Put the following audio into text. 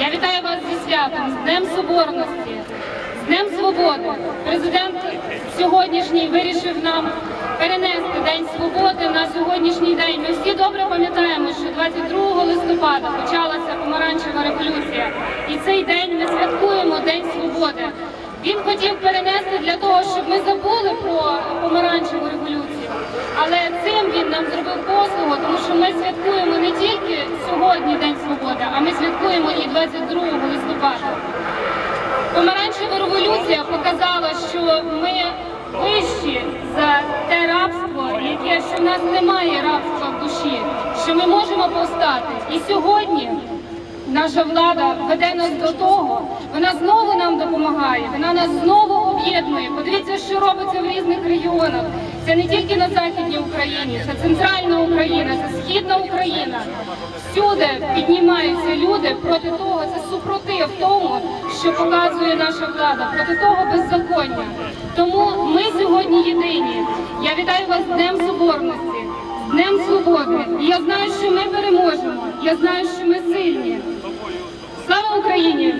Я вітаю вас зі святом, з Днем Соборності, з Днем Свободи. Президент сьогоднішній вирішив нам перенести День Свободи на сьогоднішній день. Ми всі добре пам'ятаємо, що 22 листопада почалася помаранчева революція, і цей день ми святкуємо День Свободи. Він хотів перенести для того, щоб ми забули про помаранчеву революцію. Але цим він нам зробив послугу, тому що ми святкуємо не тільки сьогодні День Свободи, а ми святкуємо і 22 листопада. Помаранчева революція показала, що ми вищі за те рабство, яке що в нас немає рабства в душі, що ми можемо повстати. І сьогодні наша влада веде нас до того, вона знову нам допомагає, вона нас знову об'єднує. Подивіться, що робиться в різних регіонах. Це не тільки на західній Україні, це центральна Україна, це східна Україна. Всюди піднімаються люди проти того, це супротив тому, що показує наша влада, проти того беззаконня. Тому ми сьогодні єдині. Я вітаю вас Днем Соборності, Днем Свободи. І я знаю, що ми переможемо. Я знаю, що ми сильні. Слава Україні!